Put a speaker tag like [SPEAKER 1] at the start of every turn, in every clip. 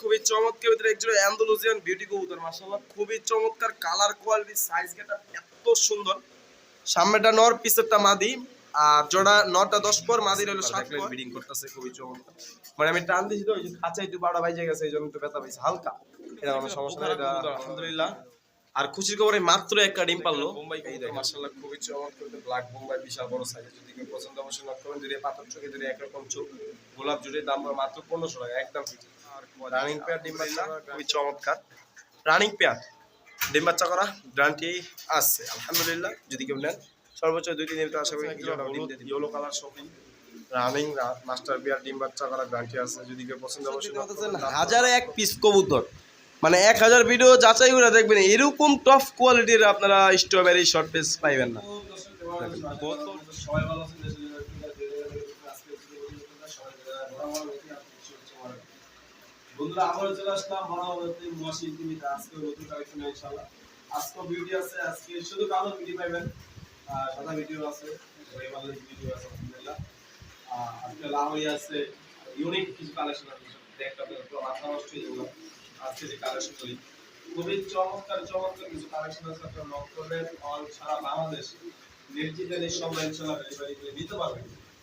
[SPEAKER 1] খুবই চমৎকার ভিতরে একজন অ্যান্ডালুজিয়ান বিউটি কবুতর মাশাআল্লাহ খুবই চমৎকার কালার কোয়ালিটি সাইজ গেটা এত সুন্দর। সামনেটা নর পিছেরটা মাদি আর জোড়া নটা দশ পর হলো সাত পর। ব্রিডিং করতেছে খুবই চমৎকার। মানে আমি টান দিছি তো ওই যে খাঁচাই একটু বাড়া বাইজে গেছে এই জন্য একটু ব্যথা পাইছে হালকা। এটা কোনো সমস্যা নাই এটা আলহামদুলিল্লাহ। আর খুশির খবরে মাত্র একটা ডিম পারল। এই দেখেন। মাশাআল্লাহ খুবই চমৎকার ব্ল্যাক বোম্বাই বিশাল বড় সাইজ যদি কেউ পছন্দ অবশ্যই নক করবেন যদি পাথর চোখে যদি একরকম চোখ। গোলাপ জুড়ে দাম মাত্র পনেরোশো টাকা একদম আর রানিং পেয়ার ডিম বাচ্চা খুবই চমৎকার। রানিং পেয়ার ডিম বাচ্চা করা গ্যারান্টি আছে আলহামদুলিল্লাহ যদি কেউ নেন। সর্বোচ্চ দুই তিন দিন আশা করি yellow colour shopping running master বিয়ার ডিম বাচ্চা করা গ্যারান্টি আছে যদি কেউ পছন্দ অবশ্যই হাজারে এক পিস কবুতর। মানে এক হাজার ভিডিও যাচাই করে দেখবেন এরকম টপ কোয়ালিটির আপনারা স্ট্রবেরি শর্ট পিস পাইবেন না। বন্ধুরা আবার চলে আসলাম মহাভারতী মহাশি টিভিতে আজকে নতুন কালেকশন, ইনশাআল্লাহ। আজকে ভিডিও আছে, আজকে শুধু কালো ভিডিও পাইবেন। আর সাদা ভিডিও আছে, ওই ভিডিও আছে, আলহামদুলিল্লাহ। আজকে লাহোরি আছে ইউনিক কিছু কালেকশন আছে পুরো মাথা নষ্ট হয়ে আজকে যে কালেকশন করি খুবই চমৎকার চমৎকার কিছু কালেকশন আছে, আপনারা নক করবেন। অল সারা বাংলাদেশ নির্চিত নিঃসন্দেহে ইনশাআল্লাহ ডেলিভারি করে দিতে পারবেন।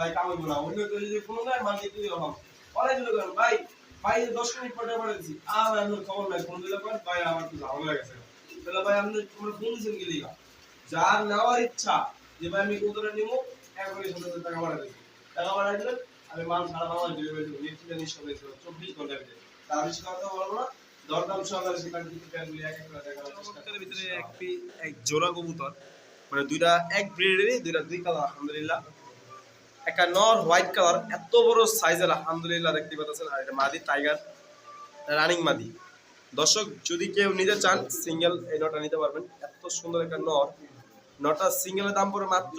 [SPEAKER 1] ভাই না। অন্য কেউ যদি ফোন দেয় দিয়ে দিলে হলাম অনেক দিলে ভাই ভাই দশ মিনিট পর পড়ে আর আমি খবর নাই ফোন দিলে পর ভাই, আমার তো ঝামেলা হয়ে গেছে। তাহলে ভাই, আপনি ফোন গেলি যার নেওয়ার ইচ্ছা যে, ভাই, আমি কতটা নিবো? সাথে টাকা দিচ্ছি টাকা বাড়া দিলে আমি মাল সারা বাংলা ডেলিভারি চব্বিশ ভিতরে। তার বেশি কথা বলব না। দরদাম সহকারে সেখানে কিছু প্যানগুলি এক ভিতরে এক এক জোড়া কবুতর। মানে দুইটা, এক ব্রিডেরই দুইটা দুই কালার, আলহামদুলিল্লাহ। একটা নর হোয়াইট কালার, এত বড় সাইজের আলহামদুলিল্লাহ, দেখতে পাচ্ছেন। আর এটা মাদি টাইগার রানিং মাদি। দর্শক, যদি কেউ নিতে চান সিঙ্গেল এই নটা নিতে পারবেন। এত সুন্দর একটা নর। নটা সিঙ্গেলের দাম পড়ে মাত্র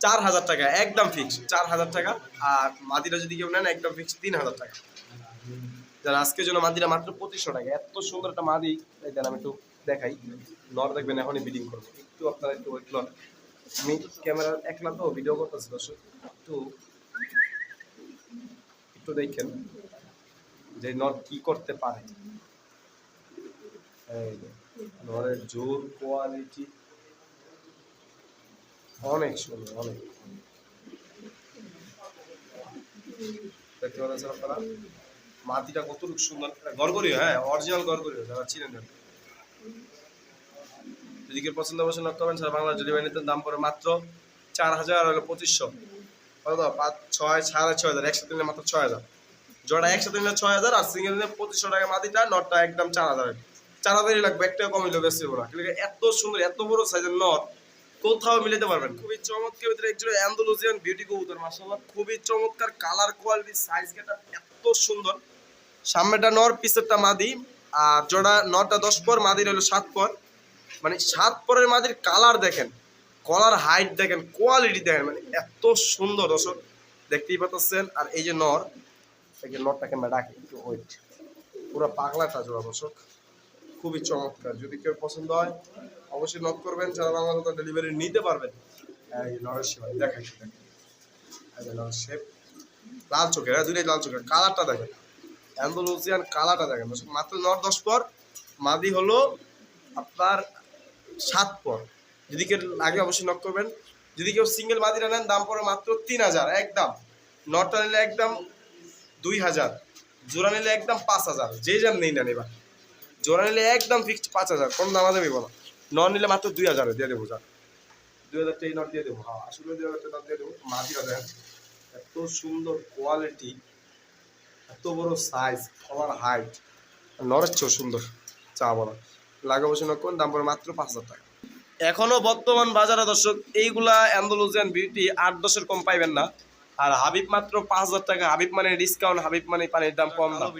[SPEAKER 1] চার হাজার টাকা, একদম ফিক্স চার হাজার টাকা। আর মাদিটা যদি কেউ নেন, একদম ফিক্স তিন হাজার টাকা। যারা আজকের জন্য মাদিটা মাত্র পঁচিশশো টাকা, এত সুন্দর একটা মাদি। এই দেন আমি একটু দেখাই। নর দেখবেন, এখনই বিডিং করব। একটু আপনারা একটু ওয়েট আমি ক্যামেরার একলা তো ভিডিও করতেছি একটু একটু দেখেন যে নর কি করতে পারে। নরের জোর কোয়ালিটি অনেক সুন্দর, অনেক। দেখতে পাচ্ছেন আপনারা? মাটিটা কতটুকু সুন্দর, গড়গড়িও হ্যাঁ অরিজিনাল গড়গড়িও, যারা চিনেন। যদি পছন্দ পছন্দ করবেন, সারা বাংলা ডেলিভারিতে দাম পড়ে মাত্র চার হাজার হলো পঁচিশশো। পাঁচ, ছয়, সাড়ে ছয় হাজার। একসাথে নিলে মাত্র ছয় হাজার। জোড়া একসাথে নিলে ছয় হাজার আর সিঙ্গেল নিলে পঁচিশশো টাকা মাটিটা নটটা একদম চার হাজার। চার হাজারই লাগবে একটা কমিলে বেশি না। কিন্তু এত সুন্দর, এত বড় সাইজের নট, কোথাও মিলাতে পারবেন খুবই চমৎকার, ভিতরে একজন অ্যান্ডালুজিয়ান বিউটি কবুতর, মাশাআল্লাহ, খুবই চমৎকার কালার কোয়ালিটি সাইজ গেটা এত সুন্দর। সামনেটা নর, পিছেরটা মাদি, আর জোড়া নটা দশ পর মাদির হলো সাত পর। মানে সাত পরের মাদির কালার দেখেন কলার হাইট দেখেন কোয়ালিটি দেখেন মানে এত সুন্দর দর্শক, দেখতেই পাচ্ছেন। আর এই যে নর, এই যে নরটাকে আমরা ডাকি, একটু ওয়েট পুরো পাগলাটা জোড়া দর্শক, খুবই চমৎকার। যদি কেউ পছন্দ হয়, অবশ্যই নক করবেন সারা বাংলা ডেলিভারি নিতে পারবেন। এই নরের দেখাই দেখেন নরের শেপ লাল চোখের হ্যাঁ লাল চোখের। কালারটা দেখেন অ্যান্ডোলুসিয়ান কালারটা দেখেন মাত্র নর দশ পর, মাদি হলো আপনার সাত পর যদি কেউ লাগে অবশ্যই নক করবেন। যদি কেউ সিঙ্গেল মাদিরা নেন, দাম পড়ে মাত্র তিন হাজার, একদম। নটটা নিলে একদম দুই হাজার, জোড়া নিলে একদম পাঁচ হাজার, যে যান নেই না এবার জোড়া নিলে একদম ফিক্সড পাঁচ হাজার, কোনো দামা দেবে বলো নন নিলে মাত্র দুই হাজারে দিয়ে দেবো যা। দুই হাজার টাকা নট দিয়ে দেবো। হ্যাঁ আসলে দুই হাজার নট দিয়ে দেবো। মাদিরা দেন এত সুন্দর কোয়ালিটি এত বড় সাইজ আমার হাইট নরের চেয়েও সুন্দর, চা বলা লাগে বসে নক করুন দাম পড়ে মাত্র পাঁচ হাজার টাকা। এখনও বর্তমান বাজারে দর্শক এইগুলা অ্যান্ডোলজিয়ান বিউটি আট দশের কম পাইবেন না। আর হাবিব মাত্র পাঁচ হাজার টাকা হাবিব মানে ডিসকাউন্ট হাবিব মানে পানির দাম কম দাম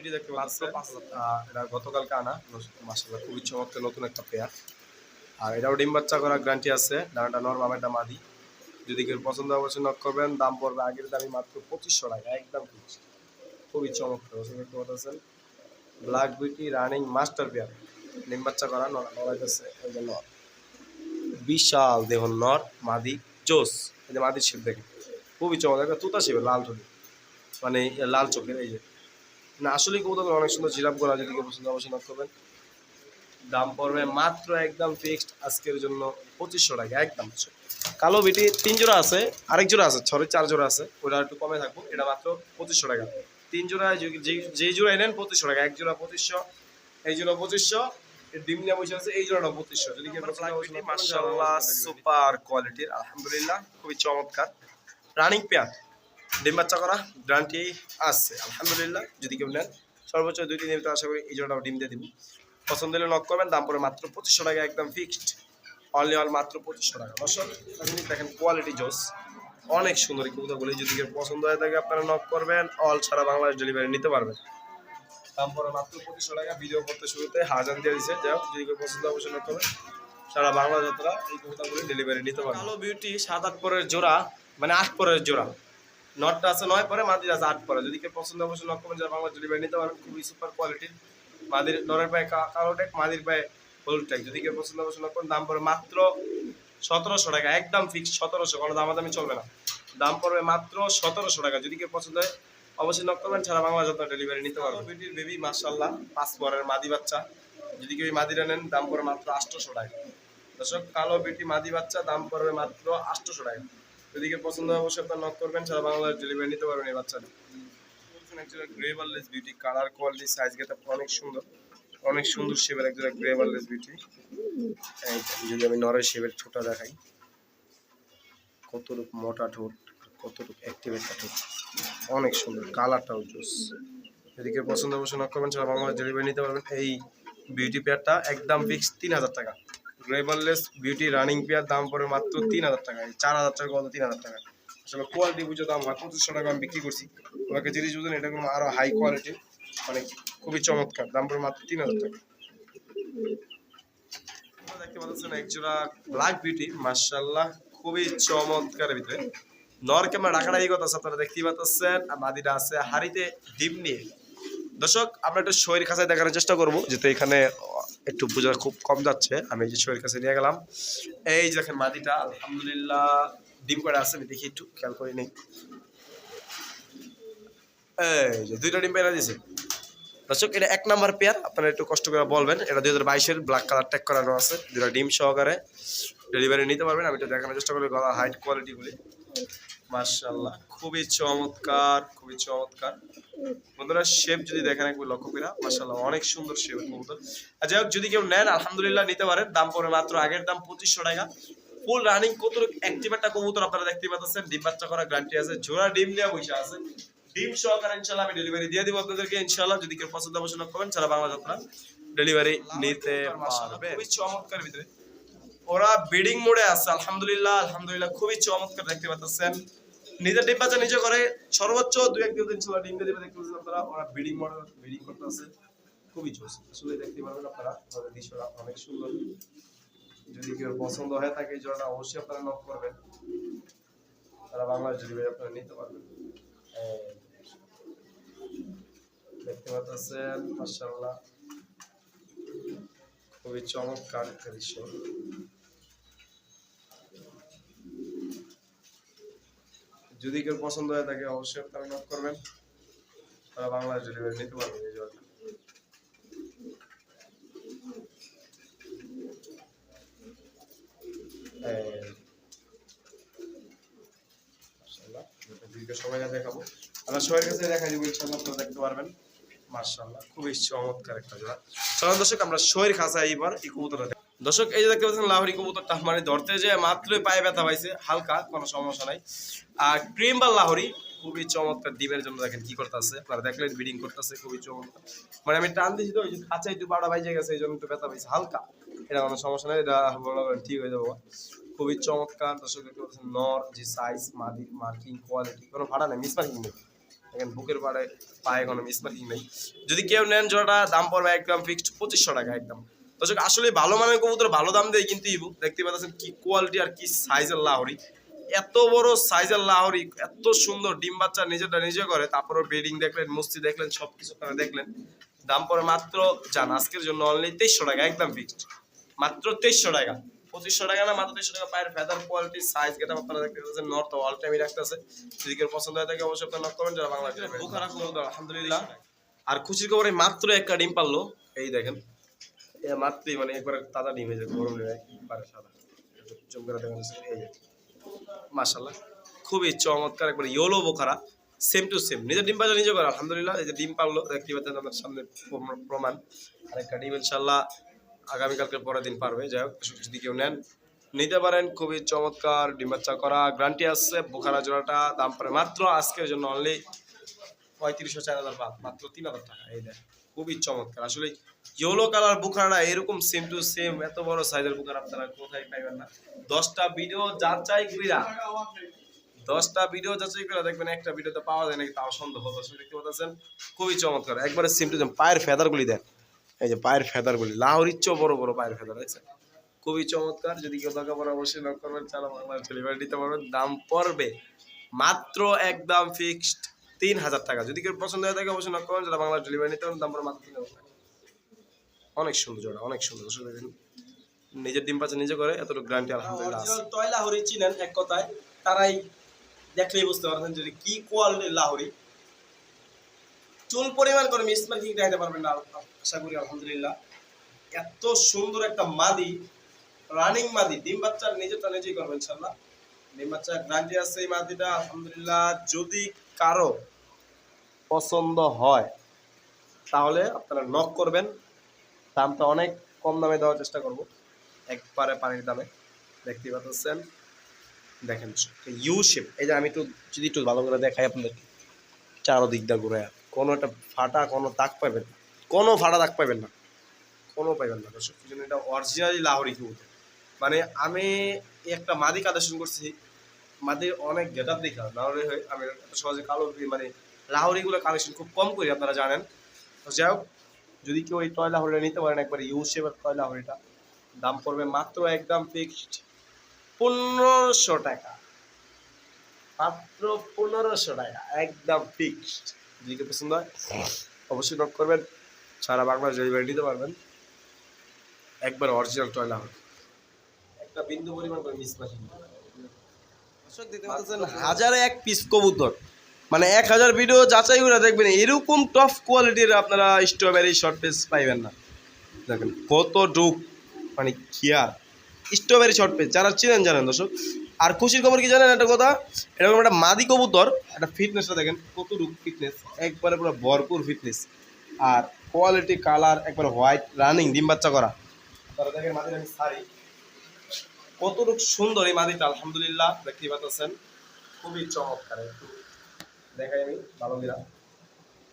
[SPEAKER 1] মাত্র পাঁচ হাজার টাকা। এটা গতকালকে আনা। মাসাল্লাহ খুবই চমৎকার নতুন একটা পেয়ার আর এটাও ডিম বাচ্চা করার গ্যারান্টি আছে। দানাটা নরমাম একটা মাদি যদি কেউ পছন্দ অবশ্যই নক করবেন। দাম পড়বে আগের দামই মাত্র পঁচিশশো টাকা একদম। খুবই চমৎকার। ওষুধ দেখতে পাচ্ছেন। Black beauty running master pair ডিম বাচ্চা করা নর নড়াইতেছে, এই যে নর। বিশাল দেখুন নর, মাদি, জোস। এই যে মাদির শিব দেখেন। খুবই চমৎকার, একটা তুতা শিবের লাল চোখে মানে লাল চোখের, এই যে। না আসলে কবুতর অনেক সুন্দর জিরাপ করা যদি কেউ পছন্দ অবশ্যই করবেন। দাম পড়বে মাত্র একদম ফিক্সড আজকের জন্য পঁচিশশো টাকা, একদম। কালো বিটি তিন জোড়া আছে, আরেক জোড়া আছে ছড়ে চার জোড়া আছে ওটা একটু কমে থাকব, এটা মাত্র পঁচিশশো টাকা। তিন জোড়া যে- জোড়া নেন, পঁচিশশো টাকা, এক জোড়া পঁচিশশো, এই জোড়া পঁচিশশো ডিম নিয়ে বসে আছে এই জোড়াটা পঁচিশশো যদি। মাশাআল্লাহ সুপার কোয়ালিটির আলহামদুলিল্লাহ খুবই চমৎকার। রানিং পেয়ার ডিম বাচ্চা করা গ্যারান্টি আছে আলহামদুলিল্লাহ যদি কেউ নেন। সর্বোচ্চ দুই তিন দিন আশা করি এই জোড়াটা ডিম দিয়ে দিব। পছন্দ হলে নক করবেন দাম পড়ে মাত্র পঁচিশশো টাকা একদম ফিক্সড অনলি অল মাত্র পঁচিশশো টাকা। দর্শক আপনি দেখেন কোয়ালিটি জোস। অনেক সুন্দর কবুতরগুলি যদি কেউ পছন্দ হয়ে থাকে আপনারা নক করবেন অল সারা বাংলাদেশ ডেলিভারি নিতে পারবেন। দাম পড়ে মাত্র পঁচিশশো টাকা ভিডিও করতে শুরুতে হাজার দিয়ে দিচ্ছে যাই হোক যদি পছন্দ অবশ্যই নক করবেন সারা বাংলা যাত্রা এই কবুতরগুলি ডেলিভারি নিতে পারবেন কালো বিউটি, সাত আট পরের জোড়া মানে আট পরের জোড়া। নটটা আছে নয় পরে, মাদির আছে আট পরে। যদি কেউ পছন্দ অবশ্যই নক করবেন যারা বাংলা ডেলিভারি নিতে পারেন খুবই সুপার কোয়ালিটির মাদির, নরের পায়ে কালো ট্যাগ মাদির পায়ে হলুদ ট্যাগ যদি কেউ পছন্দ অবশ্যই নক করুন, দাম পড়বে মাত্র সতেরোশো টাকা। একদম ফিক্স সতেরোশো, কোনো দামাদামি চলবে না। দাম পড়বে মাত্র সতেরোশো টাকা। যদি কেউ পছন্দ হয় অবশ্যই নক করবেন, সারা বাংলা যত ডেলিভারি নিতে পারবেন বেটির বেবি মার্শাল্লাহ পাঁচ পরের মাদি বাচ্চা। যদি কেউ মাদিরা নেন, দাম পড়বে মাত্র আটশোশো টাকা। দর্শক, কালো বেটি মাদি বাচ্চা, দাম পড়বে মাত্র আটশোশো টাকা। যদি কেউ পছন্দ হয়, অবশ্যই আপনার নক করবেন, সারা বাংলাদেশ ডেলিভারি নিতে পারবেন এই বাচ্চাটা। গ্রে বার্লেস বিউটি কালার কোয়ালিটি অনেক সুন্দর। অনেক সুন্দর যদি আমি ঠোঁটা দেখাই মোটা ঠোঁট। কতটুক অ্যাক্টিভ একটা ঠোঁট অনেক সুন্দর, কালারটাও জোস। যদি কেউ পছন্দ অবশ্যই নক করবেন সারা বাংলাদেশ ডেলিভারি নিতে পারবেন। এই বিউটি পেয়ারটা একদম ফিক্স তিন হাজার টাকা। গ্রেবারলেস বিউটি রানিং পেয়ার দাম পড়ে মাত্র তিন হাজার টাকা। চার হাজার টাকা কত তিন হাজার টাকা। আসলে কোয়ালিটি বুঝে দাম হয়, পঁচিশশো টাকা আমি বিক্রি করছি। ওনাকে জিনিস বুঝেন, এটা কোনো আরও হাই কোয়ালিটি মানে খুবই চমৎকার, দাম পড়ে মাত্র তিন হাজার টাকা। দেখতে পাচ্ছেন, এক জোড়া ব্ল্যাক বিউটি মার্শাল্লাহ খুবই চমৎকার ভিতরে। নর ক্যামেরা রাখাটা এই কথা আছে, আপনারা দেখতেই পাচ্ছেন। আর মাদিটা আছে হাড়িতে ডিম নিয়ে। দর্শক আমরা একটু শরীর কাছে দেখানোর চেষ্টা করব যেহেতু এখানে একটু বোঝা খুব কম যাচ্ছে। আমি যে শরীর কাছে নিয়ে গেলাম। এই যে দেখেন মাদিটা আলহামদুলিল্লাহ ডিম করে আছে আমি দেখি একটু খেয়াল করি নেই। এই দুইটা ডিম পেয়ারা দিয়েছে দর্শক এটা এক নাম্বার পেয়ার আপনারা একটু কষ্ট করে বলবেন। এটা দুই হাজার বাইশের ব্ল্যাক কালার ট্যাগ করানো আছে দুটা ডিম সহকারে ডেলিভারি নিতে পারবেন। আমি এটা দেখানোর চেষ্টা করি গলা হাইট কোয়ালিটিগুলি মার্শাল্লাহ খুবই চমৎকার খুবই চমৎকার। বন্ধুরা শেপ যদি দেখেন একবার লক্ষ্য করা মার্শাল্লাহ অনেক সুন্দর শেপ কবুতর। আর যাই হোক যদি কেউ নেন আলহামদুলিল্লাহ নিতে পারেন। দাম পড়ে মাত্র আগের দাম পঁচিশশো টাকা। ফুল রানিং কত অ্যাক্টিভ একটা কবুতর আপনারা দেখতে পাচ্ছেন। ডিম বাচ্চা করা গ্যারান্টি আছে জোড়া ডিম নিয়ে বসে আছে। ডিম সহকারে ইনশাল্লাহ আমি ডেলিভারি দিয়ে দিব আপনাদেরকে ইনশাল্লাহ যদি কেউ পছন্দ করবেন সারা ডেলিভারি নিতে পারবে খুবই চমৎকার ভিতরে। ওরা বিডিং মোডে আছে আলহামদুলিল্লাহ আলহামদুলিল্লাহ খুবই চমৎকার দেখতে পাচ্ছেন। নিজের ডিম বাচ্চা নিজে করে, সর্বোচ্চ দুই এক দিন ছিল ডিম দিয়ে দেখতে পাচ্ছেন আপনারা, ওরা ব্রিডিং মোডে বিডিং করতে আছে। খুবই জোস আসলে দেখতে পারবেন আপনারা ওদের দৃশ্যটা অনেক সুন্দর। যদি কেউ পছন্দ হয়ে থাকে এই জোড়াটা, অবশ্যই আপনারা নক করবেন। তারা বাংলাদেশ ডেলিভারি আপনারা নিতে পারবেন। দেখতে পাচ্ছেন, মাশাআল্লাহ। খুবই চমৎকার দৃশ্য। যদি কেউ পছন্দ হয় তাকে অবশ্যই আপনারা নক করবেন। তারা বাংলাদেশ ডেলিভারি নিতে পারবেন এই জন্য সবাই দেখাবো। আমরা সবার কাছে দেখা দিব, ইনশাআল্লাহ আপনারা দেখতে পারবেন। মার্শাল্লাহ খুবই চমৎকার একটা জোড়া। চলুন দর্শক, আমরা শরীর খাসা এইবার এই কবুতরটা দর্শক, এই যে দেখতে পাচ্ছেন, লাহরি কবুতরটা মানে ধরতে যে মাত্রই পায়ে ব্যথা পাইছে, হালকা, কোনো সমস্যা নাই। আর ক্রিম বা লাহরি,
[SPEAKER 2] খুবই চমৎকার ডিমের জন্য দেখেন কি করতেছে। আপনারা দেখলেন ব্রিডিং করতেছে, খুবই চমৎকার। মানে আমি টান দিয়েছি তো, ওই যে খাঁচা একটু বাড়া বাইজে গেছে, এই জন্য একটু ব্যথা পাইছে, হালকা। এটা কোনো সমস্যা নেই, এটা বলা ঠিক হয়ে যাব। খুবই চমৎকার, দর্শক দেখতে পাচ্ছেন, নর, যে সাইজ মাদি মার্কিং কোয়ালিটি কোনো ভাড়া নেই মিস মার্কিং নেই। দেখেন, বুকের পাড়ে পায়ে কোনো মিস মার্কিং নেই। যদি কেউ নেন জোড়াটা, দাম পড়বে একদম ফিক্সড পঁচিশশো টাকা একদম। দর্শক আসলে ভালো মানের কবুতর ভালো দাম দিয়ে কিন্তু ইবু। দেখতে পাচ্ছেন কি কোয়ালিটি আর কি সাইজের লাহরি। এত বড় সাইজের লাহরি এত সুন্দর ডিম বাচ্চা নিজেটা নিজে করে তারপরে ব্রিডিং দেখলেন মুস্তি দেখলেন সবকিছু আপনারা দেখলেন। দাম পরে মাত্র জান আজকের জন্য অনলি তেইশশো টাকা একদম ফিক্সড মাত্র তেইশশো টাকা। পঁচিশশো টাকা না মাত্র তেইশশো টাকা পায়ের ফেদার কোয়ালিটি সাইজ গেটা আপনারা দেখতে পাচ্ছেন নর্থ অল টাইমই রাখতেছে যদি কেউ পছন্দ হয় থাকে অবশ্যই আপনারা নক করবেন যারা বাংলা আলহামদুলিল্লাহ। আর খুশির খবরে মাত্র একটা ডিম পারল এই দেখেন। মাত্রই মানে একবার তাজা ডিম যায়, গরম ডিম একবারে সাদা। চমকে দেখেন এই যে মাশাল্লাহ খুবই চমৎকার একবার yellow Bukhara same to same নিজের ডিম পাজা নিজে করে, আলহামদুলিল্লাহ, এই যে ডিম পারল দেখতে পাচ্ছেন আপনার সামনে প্রম- প্রমাণ। আরেকটা ডিম ইনশাল্লাহ আগামীকালকে পরের দিন পারবে। যাই হোক, যদি কেউ নেন, নিতে পারেন, খুবই চমৎকার ডিম বাচ্চা করা। গ্রান্টি আসছে বোখারা জোড়াটা দাম পড়ে মাত্র আজকের জন্য অনলি পঁয়ত্রিশশো চার হাজার মাত্র তিন হাজার টাকা, এই দেখ। খুবই চমৎকার। আসলে ইয়েলো কালার বুখারা এরকম সেম টু সেম এত বড় সাইজের বুখার আপনারা কোথায় পাইবেন না। দশটা ভিডিও যাচাই কইরা, দশটা ভিডিও যাচাই করে দেখবেন একটা ভিডিওতে পাওয়া যায় নাকি তাও সন্দেহ দর্শক দেখতে পাচ্ছেন, খুবই চমৎকার। একবারে সেম টু সেম পায়ের ফেদারগুলি দেন এই যে পায়ের ফেদারগুলি লাহোরির চেয়েও বড় বড় পায়ের ফেদার, দেখছেন? খুবই চমৎকার, যদি কেউ দরকার পড়ে অবশ্যই নক করবেন চালো বাংলা ডেলিভারি দিতে পারবেন। দাম পড়বে মাত্র একদম ফিক্সড তিন হাজার টাকা। যদি কেউ পছন্দ হয়ে থাকে অবশ্যই নক করবেন যারা বাংলা ডেলিভারি নিতে পারেন দাম পড়বে মাত্র তিন হাজার টাকা। অনেক সুন্দর জোড়া অনেক সুন্দর। আসলে নিজের ডিম পাচ্ছে নিজে করে এতটুকু গ্যারান্টি আলহামদুলিল্লাহ
[SPEAKER 1] টয় লাহোরি চিনেন এক কথায় তারাই দেখলেই বুঝতে পারছেন যে কি কোয়ালিটির লাহোরি। চুল পরিমাণ করে মিস মার্কিং দেখাতে পারবেন না আশা করি আলহামদুলিল্লাহ। এত সুন্দর একটা মাদি রানিং মাদি ডিম বাচ্চা নিজেরটা নিজেই করবেন ইনশাল্লাহ গ্রান্টি আছে এই আলহামদুলিল্লাহ। যদি কারও পছন্দ হয়, তাহলে আপনারা নক করবেন। দামটা অনেক কম দামে দেওয়ার চেষ্টা করব। একবারে পানির দামে। দেখতে পাচ্ছেন। দেখেন ইউ শেপ এই যে আমি একটু, যদি একটু ভালো করে দেখাই আপনাদেরকে। চারোদিক দিয়ে ঘুরে। কোনো একটা ফাটা, কোনো দাগ পাবেন কোনো ফাটা দাগ পাবেন না। কোনো পাইবেন না। দর্শক এটা অরিজিনালি লাহোরি মানে আমি একটা মাদি কালেকশন করছি। মাদির অনেক গেট আপ দেখা লাহোরি হয়ে আমি এত সহজে কালো মানে লাহোরিগুলো কালেকশন খুব কম করি আপনারা জানেন। তো যাই হোক, যদি কেউ এই টয় লাহোরিটা নিতে পারেন একবার ইউ শেপের টয় লাহোরিটা, দাম পড়বে মাত্র একদম ফিক্সড পনেরোশো টাকা। মাত্র পনেরোশো টাকা, একদম ফিক্সড যদি কেউ পছন্দ হয়, অবশ্যই নোট করবেন, সারা বাংলা ডেলিভারি নিতে পারবেন। একবার অরিজিনাল টয়লা হবে একটা বিন্দু পরিমাণ করে মিস মাসি দর্শক দেখতে পাচ্ছেন হাজারে এক পিস কবুতর। মানে এক হাজার ভিডিও যাচাই করে দেখবেন এরকম টপ কোয়ালিটির আপনারা স্ট্রবেরি শর্ট পিস পাইবেন না। দেখেন কত ডুক মানে খিয়ার স্ট্রবেরি শর্ট পিস যারা চিনেন জানেন দর্শক। আর খুশির খবর কি জানেন একটা কথা? এরকম একটা মাদি কবুতর একটা ফিটনেসটা দেখেন কত ডুক ফিটনেস একবারে পুরো ভরপুর ফিটনেস আর কোয়ালিটি কালার একবার হোয়াইট রানিং ডিম বাচ্চা করা। তারা দেখেন মাদির আমি সারি কতটুক সুন্দর এই মাদিটা, আলহামদুলিল্লাহ দেখতে পাচ্ছেন। খুবই চমৎকার, একটু দেখাই আমি ভালো মিরা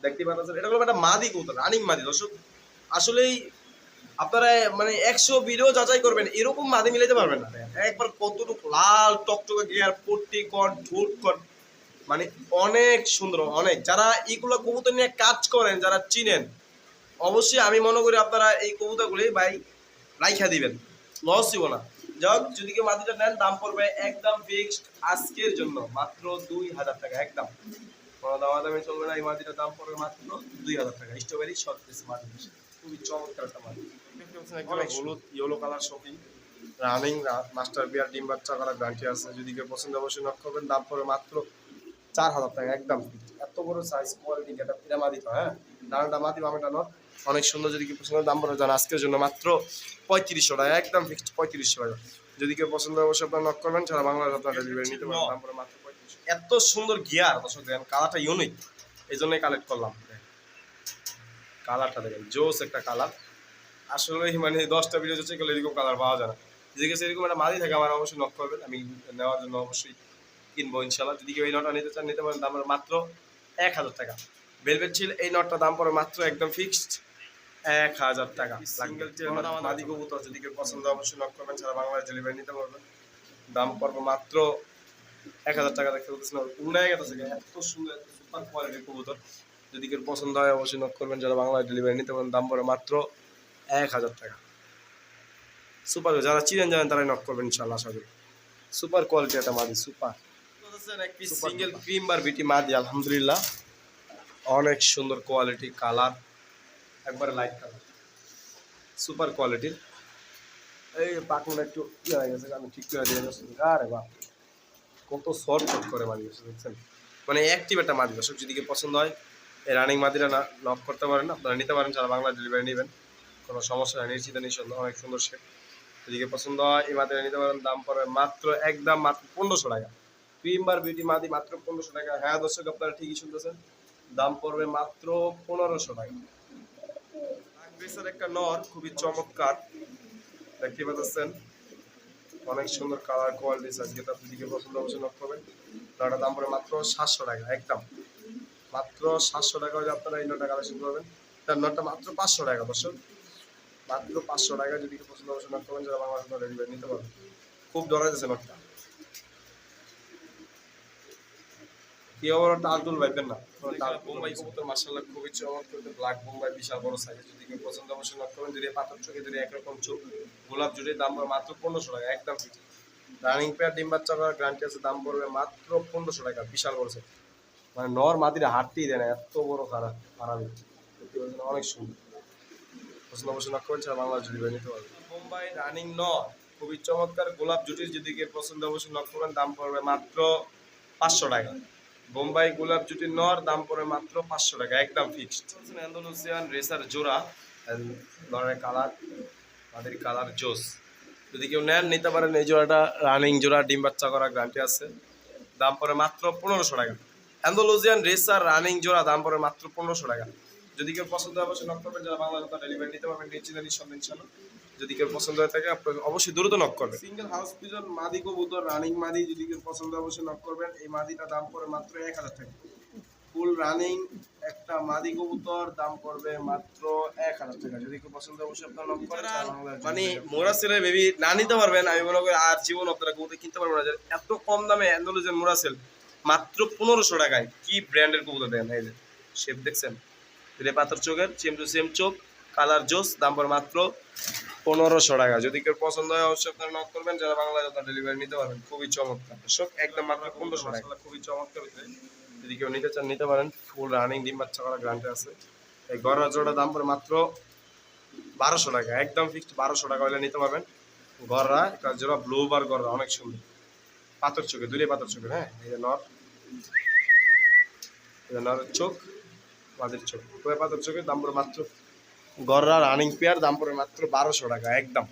[SPEAKER 1] দেখতে পাচ্ছেন, এটা হলো একটা মাদি কবুতর, রানিং মাদি, দর্শক। আসলেই আপনারা মানে একশো ভিডিও যাচাই করবেন, এরকম মাদি মিলাইতে পারবেন না। একবার কতটুকু লাল, টকটকে গিয়ার পট্টি কট ঢুট কট মানে অনেক সুন্দর, অনেক। যারা এইগুলো কবুতর নিয়ে কাজ করেন, যারা চিনেন, অবশ্যই আমি মনে করি আপনারা এই কবুতরগুলি, ভাই, রাইখা দিবেন। লস দিব না। যাক, যদি কেউ মাটিটা নেন, দাম পড়বে একদম ফিক্সড আজকের জন্য, মাত্র দুই হাজার টাকা, একদম। কোনো দামা দামে চলবে না, এই মাটিটার দাম পড়বে মাত্র দুই হাজার টাকা। স্ট্রবেরি শর্ট পিস মাটি খুবই চমৎকার একটা মাটি। হলুদ yellow colour shopping running master বিয়ার ডিম বাচ্চা করা গ্যারান্টি আছে। যদি কেউ পছন্দ অবশ্যই নক করবেন, দাম পড়বে মাত্র চার হাজার টাকা, একদম এত বড় সাইজ কোয়ালিটি এটা এটা মাদিত হ্যাঁ? ডানাটা মাদি বামেটা নট। অনেক সুন্দর যদি কেউ পছন্দ দাম পড়বে জান, আজকের জন্য মাত্র পঁয়ত্রিশশো টাকা, একদম ফিক্সড পঁয়ত্রিশশো টাকা। যদি কেউ পছন্দ অবশ্যই আপনার নক করবেন, সারা বাংলাদেশ আপনার ডেলিভারি নিতে পারবেন। দাম পড়বে মাত্র এত সুন্দর গিয়ার দর্শক দেখেন কালারটা ইউনিক এই জন্যই কালেক্ট করলাম। কালারটা দেখেন, জোস একটা কালার আসলে মানে দশটা ভিডিও চেক করলে এরকম কালার পাওয়া যায় না। যদি কাছে এরকম একটা মাদি থাকে, আমার অবশ্যই নক করবেন। আমি নেওয়ার জন্য অবশ্যই কিনবো, ইনশাল্লাহ। যদি কেউ এই নটা নিতে চান, নিতে পারেন, দাম মাত্র এক হাজার টাকা। ভেলভেট ছিল এই নটটা দাম পড়ে মাত্র একদম ফিক্সড এক হাজার টাকা। সিঙ্গেল মাদি কবুতর যদি কেউ পছন্দ অবশ্যই নক করবেন সারা বাংলাদেশ ডেলিভারি নিতে পারবেন দাম পড়বে মাত্র এক হাজার টাকা দেখতে পাচ্ছেন। উড়ে গেছে এত সুন্দর এত সুপার কোয়ালিটির কবুতর। যদি কেউ পছন্দ হয় অবশ্যই নক করবেন যারা বাংলায় ডেলিভারি নিতে পারেন দাম পড়ে মাত্র এক হাজার টাকা। সুপার যারা চিনেন জানেন তারাই নক করবেন ইনশাল্লাহ আশা করি। সুপার কোয়ালিটি একটা মাদি সুপার সিঙ্গেল ক্রিম বার বিটি মাদি আলহামদুলিল্লাহ। অনেক সুন্দর কোয়ালিটি কালার একবারে লাইট কালার সুপার কোয়ালিটির এই পাকুনটা একটু ইয়ে হয়ে গেছে, আমি ঠিক করে দিয়ে যাচ্ছি আরে বাহ! কত শর্ট শর্ট করে মাদি গেছে দেখছেন? মানে অ্যাক্টিভ একটা মাদি দর্শক যদি কেউ পছন্দ হয়, এই রানিং মাদিরা না নক করতে পারেন আপনারা নিতে পারেন, যারা বাংলা ডেলিভারি নেবেন। কোনো সমস্যা নেই, নিশ্চিত, নিঃসন্দেহ, অনেক সুন্দর শেপ যদি কেউ পছন্দ হয়, এই মাদিরা নিতে পারেন, দাম পড়বে মাত্র একদম মাত্র পনেরোশো টাকা। ক্রিম বার বিউটি মাদি মাত্র পনেরোশো টাকা। হ্যাঁ দর্শক, আপনারা ঠিকই শুনতেছেন। দাম পড়বে মাত্র পনেরোশো টাকা। নাগরেসের একটা নর খুবই চমৎকার। দেখতে পাচ্ছেন, অনেক সুন্দর কালার কোয়ালিটি আজকে তার দিকে পছন্দ অবশ্যই নক করবেন। নটার দাম পড়ে মাত্র সাতশো টাকা, একদম। মাত্র সাতশো টাকা হলে আপনারা এই নটা কালেকশন করবেন। তার নটটা মাত্র পাঁচশো টাকা, দর্শক। মাত্র পাঁচশো টাকা যদি পছন্দ অবশ্যই নক করবেন, যারা বাংলাদেশ নিতে পারবেন খুব ডরা যাচ্ছে নটটা কি আবার টালটুল ভাইবেন না? বোম্বাই কবুতর মার্শাল্লাহ খুবই চমৎকার ব্ল্যাক বোম্বাই বিশাল বড় সাইজ যদি কেউ পছন্দ অবশ্যই নক করবেন যদি পাথর চোখে যদি একরকম চোখ গোলাপ জুড়ে দাম পড়বে মাত্র পনেরোশো টাকা একদম ফিট রানিং পেয়ার ডিম বাচ্চা করার গ্যারান্টি আছে দাম পড়বে মাত্র পনেরোশো টাকা বিশাল বড় সাইজ মানে নর মাদিরে হাঁটতেই দেয় না এত বড় খারাপ খারাপ অনেক সুন্দর। পছন্দ অবশ্যই করবেন ছাড়া বাংলা জুড়ে নিতে পারবে। বোম্বাই রানিং নর খুবই চমৎকার গোলাপ জুটির যদি কেউ পছন্দ অবশ্যই নক করবেন দাম পড়বে মাত্র পাঁচশো টাকা। বোম্বাই গোলাপ জুটির নর, দাম পড়ে মাত্র পাঁচশো টাকা, একদম ফিক্সড অ্যান্ডোলুসিয়ান রেসার জোড়া নরের কালার তাদের কালার জোস। যদি কেউ নেন, নিতে পারেন, এই জোড়াটা রানিং জোড়া, ডিম বাচ্চা করা গ্যারান্টি আছে। দাম পড়ে মাত্র পনেরোশো টাকা। অ্যান্ডোলুজিয়ান রেসার রানিং জোড়া, দাম পড়ে মাত্র পনেরোশো টাকা। যদি কেউ পছন্দ হয়, অবশ্যই নক করবেন। যারা বাংলা কথা ডেলিভারি নিতে পারবেন, নিশ্চিত নিঃসন্দেহ যদি কেউ পছন্দ হয়ে থাকে আপনাকে অবশ্যই দ্রুত নক করবেন সিঙ্গেল হাউস পিজন মাদি কবুতর রানিং মাদি যদি কেউ পছন্দ হয় অবশ্যই নক করবেন। এই মাদিটা দাম পড়ে মাত্র এক হাজার টাকা। ফুল রানিং একটা মাদি কবুতর দাম পড়বে মাত্র এক হাজার টাকা। যদি কেউ পছন্দ হয় অবশ্যই আপনার নক করেন। মানে মোরা সেলে বেবি না নিতে পারবেন আমি মনে করি আর জীবন আপনারা কবুতর কিনতে পারবেন না। এত কম দামে অ্যান্ডোলজেন মোরা সেল মাত্র পনেরোশো টাকায় কি ব্র্যান্ডের কবুতর দেন এই যে শেপ দেখছেন? রে পাথর চোখের সেম টু সেম চোখ। কালার জোস দাম পড়ে মাত্র পনেরোশো টাকা। যদি কেউ পছন্দ হয় অবশ্যই আপনারা নক করবেন যারা বাংলা যত ডেলিভারি নিতে পারবেন খুবই চমৎকার। দর্শক একদম মাত্র পনেরোশো টাকা। খুবই চমৎকার যদি কেউ নিতে চান নিতে পারেন। ফুল রানিং ডিম বাচ্চা করা গ্রান্টে আছে। এই গড়া জোড়া দাম পড়ে মাত্র বারোশো টাকা। একদম ফিক্সড বারোশো টাকা হলে নিতে পারবেন। গররা জোড়া ব্লু বার গররা অনেক সুন্দর। পাথর চোখে দূরে পাথর চোখে হ্যাঁ? এই যে নর। এই যে নরের চোখ মাদের চোখ। পাথর চোখের দাম পড়ে মাত্র গররা রানিং পেয়ার দাম পড়ে মাত্র বারোশো টাকা একদম।